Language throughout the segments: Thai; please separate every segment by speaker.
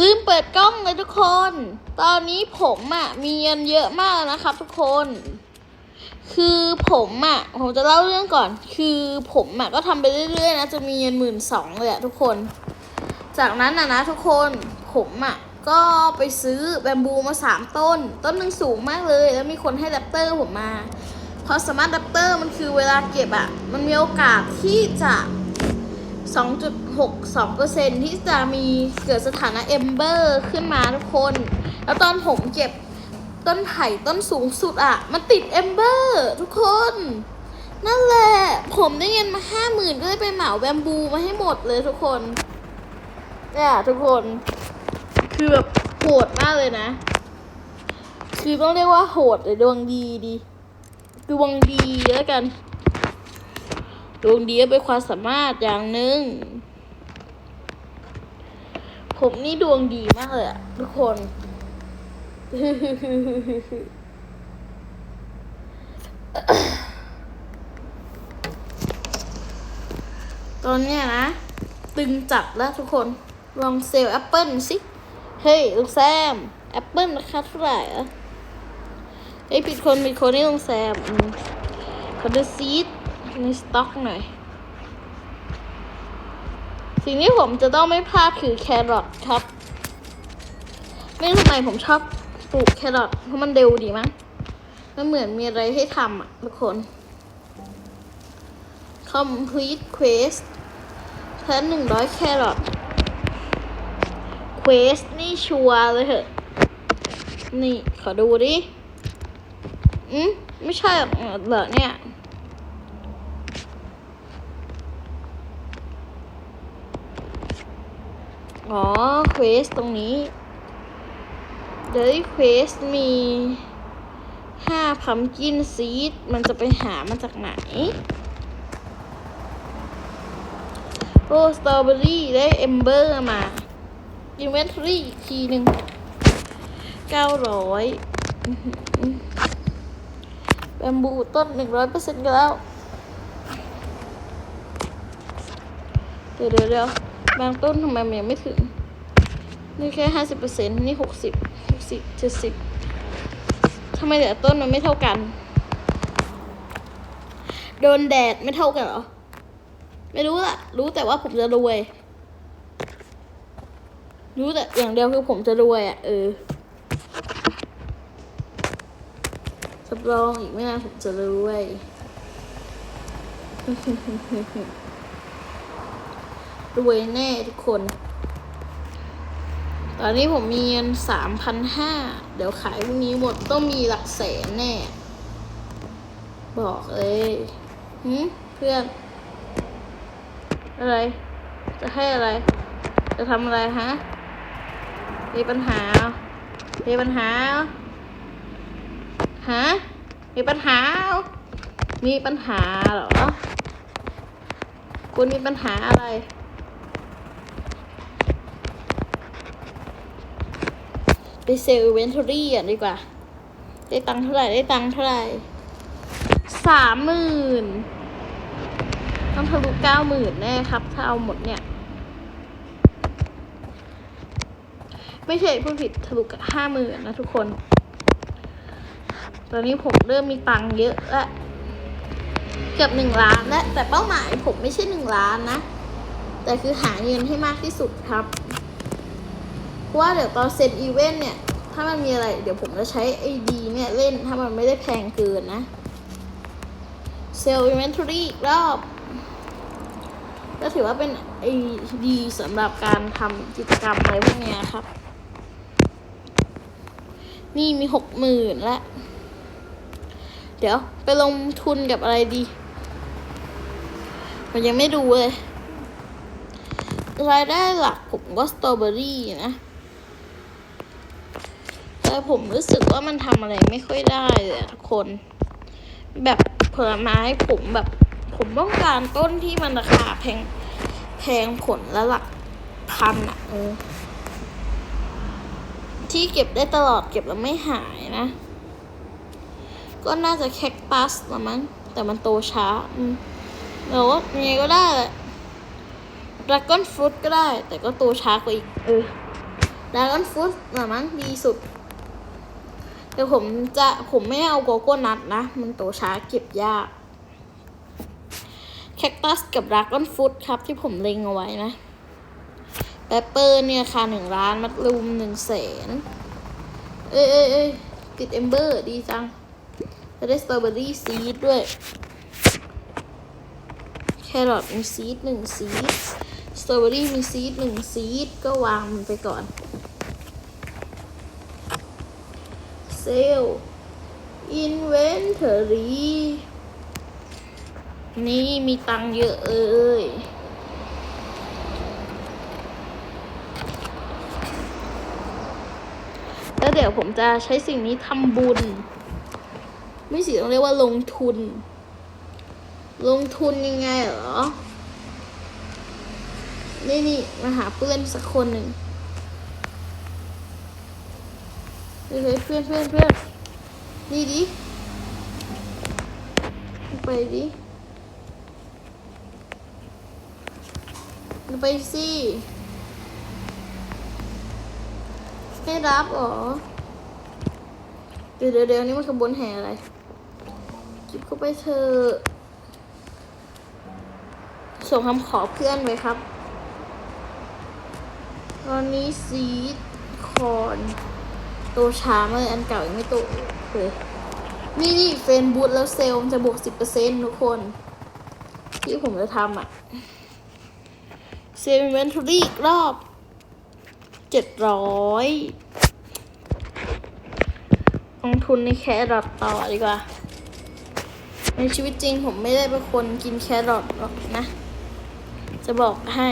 Speaker 1: ลืมเปิดกล้องเลยทุกคน ตอนนี้ผมอะ่ะมีเงินเยอะมากนะครับทุกคน คือผมอะ่ะผมจะเล่าเรื่องก่อน คือผมอะ่ะก็ทำไปเรื่อยๆนะจะมีเงินหมื่นสองเลยอะทุกคน จากนั้นนะนะทุกคนผมอะ่ะก็ไปซื้อแบมบูมาสามต้น ต้นหนึ่งสูงมากเลย แล้วมีคนให้แรปเตอร์ผมมาเพราะสมาร์ทแรปเตอร์มันคือเวลาเก็บอะ่ะมันมีโอกาสที่จะ 2.62%ที่จะมีเกิดสถานะเอมเบอร์ขึ้นมาทุกคน แล้วตอนผมเก็บต้นไผ่ต้นสูงสุดอะมันติดเอมเบอร์ทุกคน นั่นแหละ ผมได้เงินมาห้าหมื่นก็เลยไปเหมาแบมบูมาให้หมดเลยทุกคนเนี่ยทุกคน คือแบบโหดมากเลยนะ คือต้องเรียกว่าโหดเลยดวงดีดี ดวงดีแล้วกัน ดวงดีก็เป็นความสามารถอย่างหนึ่ง ผมนี่ดวงดีมากเลยอะทุกคน ตอนเนี้ยนะ ตึงจัดแล้วทุกคน ลองเซลล์แอปเปิลสิ เฮ้ยลุงแซม แอปเปิลราคาเท่าไหร่อะเฮ้ผิดคนผิดคนนี่ลุงแซมคอืมขอดูซีด ในสต็อกหน่อย สิ่งที่ผมจะต้องไม่พลาดคือแครอทครับ ไม่รู้ทำไมผมชอบปลูกแครอทเพราะมันเร็วดีมั้งมันเหมือนมีอะไรให้ทำอะทุกคน complete quest แค่หนึ่งร้อยแครอท quest นี่ชัวร์เลยเหอะนี่ ขอดูดิ อืมไม่ใช่หรอกเหรอเนี่ย อ๋อเควสตรงนี้เดยเควสมีห้าพัมกินซีดมันจะไปหามาจากไหน โอ้สตรอเบอรี่ได้เอมเบอร์มาอินเวนทรี่อีกทีหนึ่งเก้าร้อยแบมบูต้นหนึ่งร้อยเปอร์เซ็นต์กันแล้ว เดี๋ยวเดี๋ยว บางต้นทำไมมันยังไม่ถึง นี่แค่ห้าสิบเปอร์เซ็นต์นี่หกสิบหกสิบเจ็ดสิบทำไมแต่ต้นมันไม่เท่ากัน โดนแดดไม่เท่ากันเหรอ ไม่รู้ละรู้แต่ว่าผมจะรวย รู้แต่อย่างเดียวคือผมจะรวยอะ เออสับรองอีกไม่นานผมจะรวย รวยแน่ทุกคน ตอนนี้ผมมีเงินสามพันห้าเดี๋ยวขายพรุ่งนี้หมดต้องมีหลักแสนแน่ บอกเลยหืมเพื่อน อะไร จะให้อะไร จะทำอะไรฮะ มีปัญหา มีปัญหาฮะ มีปัญหา มีปัญหาเหรอ คุณมีปัญหาอะไร ไปเซลล์เวนทอรี่อะดีกว่า ได้ตังค์เท่าไหร่ได้ตังค์เท่าไหร่สามหมื่นต้องทะลุเก้าหมื่นแน่ครับ ถ้าเอาหมดเนี่ย ไม่ใช่ผู้ผิดทะลุห้าหมื่นนะทุกคน ตอนนี้ผมเริ่มมีตังค์เยอะแล้วเกือบหนึ่งล้านแล้วแต่เป้าหมายผมไม่ใช่หนึ่งล้านนะ แต่คือหาเงินให้มากที่สุดครับ ว่าเดี๋ยวตอนเซ็นอีเวนต์เนี่ย ถ้ามันมีอะไร เดี๋ยวผมจะใช้ไอดีเนี่ยเล่นถ้ามันไม่ได้แพงเกินนะเซลล์อินเวนทอรี่อีกรอบ ก็ถือว่าเป็นไอดีสำหรับการทำกิจกรรมอะไรพวกเนี้ยครับ นี่มีหกหมื่นแล้วเดี๋ยวไปลงทุนกับอะไรดี มันยังไม่ดูเลยรายได้หลักผมก็สตรอเบอรี่นะ แต่ผมรู้สึกว่ามันทำอะไรไม่ค่อยได้เลยทุกคน แบบผลไม้ผมแบบ ผมต้องการต้นที่มันราคาแพงแพงผลละหลักพันอะเออที่เก็บได้ตลอดเก็บแล้วไม่หายนะ ก็น่าจะแคคตัสละมั้งแต่มันโตช้าอืมแต่ว่ายังไงก็ได้แหละดราก้อนฟรุตก็ได้ แต่ก็โตช้ากว่าอีก เออผดากอนฟูดหรือมั้งดีสุด แต่ผมจะผมไม่เอาโกโก้นัทนะ มันโตช้าเก็บยาก แคคตัสกับดากอนฟูดครับที่ผมเล็งเอาไว้นะเปปเปอร์เนี่ยค่ะหนึ่งล้าน มัดรูมหนึ่งแสนเอ้ยเอ้ยเอ้ยติดเอมเบอร์ดีจังจะได้สตรอเบอรี่ซีดด้วย แครอทมีซีดหนึ่งซีดสตรอเบอรี่มีซีดหนึ่งซีดก็วางมันไปก่อน เซลอินเวนทอรี่นี่มีตังเยอะเอ้ยแล้วเดี๋ยวผมจะใช้สิ่งนี้ทำบุญ ไม่สิต้องเรียกว่าลงทุน ลงทุนยังไงเหรอ นี่นี่มาหาเพื่อนสักคนหนึ่ง เฮ้ยเพื่อนเพื่อนเพื่อนนี่ดิไปดิไปสิให้รับหรอเดี๋ยวเดี๋ยวนี่มันขบวนแห่อะไรจิบเข้าไปเถอส่งคำขอเพื่อนไว้ครับ ตอนนี้ซีดคอน โตช้ามากอันเก่ายังไม่โตเลยนี่นี่เฟนบูทแล้วเซลล์จะบวกสิบเปอร์เซ็นต์ทุกคน ที่ผมจะทำอะเซลล์เวนทูรี่อีกรอบเจ็ดร้อยลงทุนในแครอทต่อดีกว่า ในชีวิตจริงผมไม่ได้เป็นคนกินแครอทหรอกนะ จะบอกให้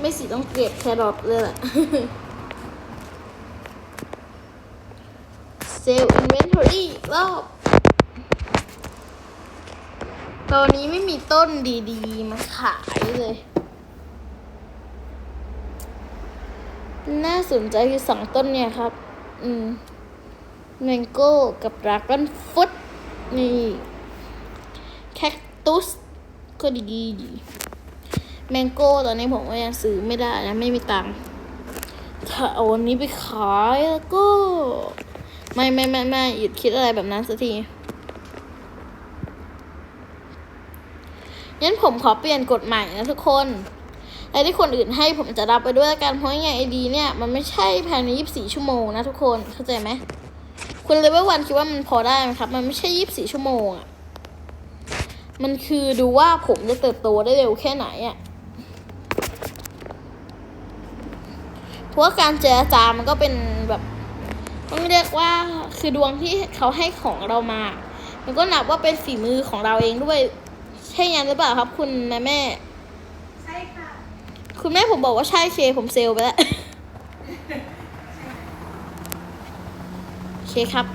Speaker 1: ไม่สิต้องเก็บแครอทเลยล่ะเซลล์อินเวนทอรี่รอบตอนนี้ไม่มีต้นดีๆ มาขายเลย น่าสนใจคือสองต้นเนี่ยครับ อืมแมงโก้กับดราก้อนฟุตนี่ แคคตุสก็ดีดี แมงโก้ตอนนี้ผมก็ยังซื้อไม่ได้นะ ไม่มีตังค์ถ้าเอาวันนี้ไปขายแล้วก็ ไม่ไม่ไม่ไม่หยุดคิดอะไรแบบนั้นสักทีงั้นผมขอเปลี่ยนกฎใหม่นะทุกคนอะไรที่คนอื่นให้ผมจะรับไปด้วยละกันเพราะยังไงไอดีเนี่ย มันไม่ใช่ภายใน 24 ชั่วโมงนะทุกคนเข้าใจไหมคุณเลเวลวันคิดว่ามันพอได้ไหมครับ มันไม่ใช่ 24 ชั่วโมงอะมันคือดูว่าผมจะเติบโตได้เร็วแค่ไหนอะเพ ราะว่าการเจรจามันก็เป็นแบบต้องเรียกว่าคือดวงที่เขาให้ของเรามา มันก็นับว่าเป็นฝีมือของเราเองด้วย ใช่ยังหรือเปล่าครับ คุณแม่แม่
Speaker 2: ใช่ค่ะ
Speaker 1: คุณแม่ผมบอกว่าใช่เคผมเซลลไปแล้วโอเคครับ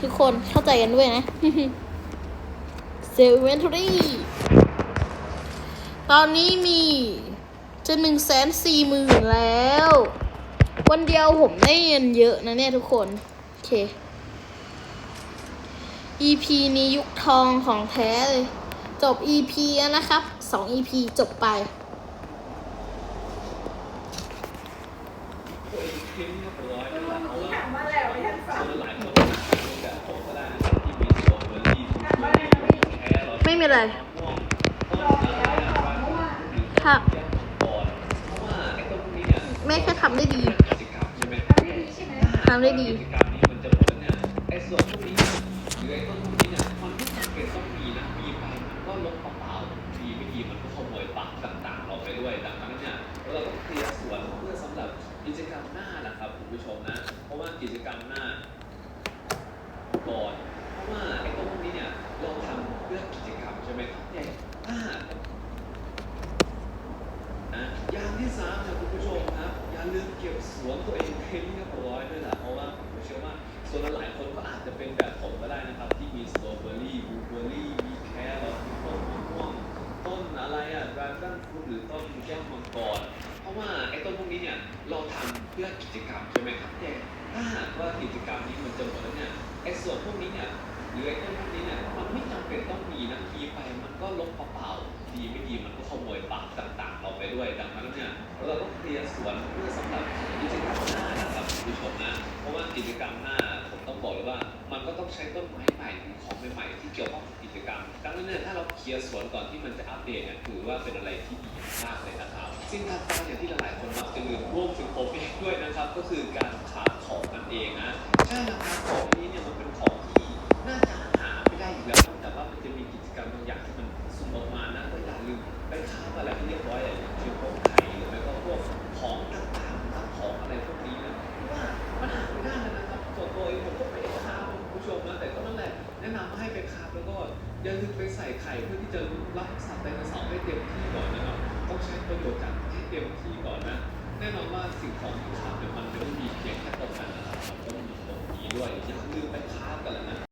Speaker 1: ทุกคนเข้าใจกันด้วยนะเซลล์เวนทอรี่ตอนนี้มีจะหนึ่งแสนสี่หมื่นแล้ว วันเดียวผมได้เงินเยอะนะเนี่ยทุกคน โอเค EP นี้ยุคทองของแท้เลย จบ EP แล้วนะครับสอง EP จบไป
Speaker 2: ไม่
Speaker 1: มีอะไร
Speaker 2: รอแล้วรอเมื่อวาน
Speaker 1: ครับ แม่แค่ทำได้ดี
Speaker 2: ช่ไหม
Speaker 1: ทำได้ดี
Speaker 3: สวนตัวเองให้เรียบร้อยด้วยล่ะเพราะว่าผมเชื่อว่าส่วนหลายคนก็อาจจะเป็นแบบผมก็ได้นะครับ ที่มีสตรอเบอรี่บลูเบอรี่มีแครอทมีต้นมะม่วงต้นอะไรอะดราก้อนฟรุตหรือต้นแก้วมังกรเพราะว่าไอ้ต้นพวกนี้เนี่ยเราทำเพื่อกิจกรรมใช่ไหมครับแต่ถ้าหากว่ากิจกรรมนี้มันจะหมดแล้วเนี่ยไอ้ส่วนพวกนี้ หรือไอ้ต้นพวกนี้เนี่ยมันไม่จำเป็นต้องมีนะทีไปมันก็ลบเปล่าๆดีไม่ดีมันก็ขโมยปักต่างๆเราไปด้วยดังนั้นเนี่ยเราก็เคลียร์สวนเพื่อสำหรับกิจกรรมหน้านะครับคุณผู้ชมนะเพราะว่ากิจกรรมหน้าผมต้องบอกเลยว่า มันก็ต้องใช้ต้นไม้ใหม่หรือของใหม่ๆที่เกี่ยวข้องกับกิจกรรมดังนั้นเนี่ยถ้าเราเคลียร์สวนก่อนที่มันจะอัปเดตเนี่ยถือว่าเป็นอะไรที่ดีมากเลยนะครับสิ่งถัดไปอย่างที่หลายๆคนมักจะลืมรวมถึงผมเองด้วยนะครับ ก็คือการขายของนั่นเองนะใช่แล้วครับของนี้เนี่ยมันเป็นของ เพื่อที่จะรับสัตว์ไดโนเสาร์ให้เต็มที่ก่อนนะครับต้องใช้ประโยชน์จากให้เต็มที่ก่อนนะ แน่นอนว่าสิ่งของที่ค้าเนี่ยมันไม่ได้มีเพียงแค่ตรงนั้นนะครับมันต้องมีตรงนี้ด้วยอย่าลืมไปค้ากันแล้วนะ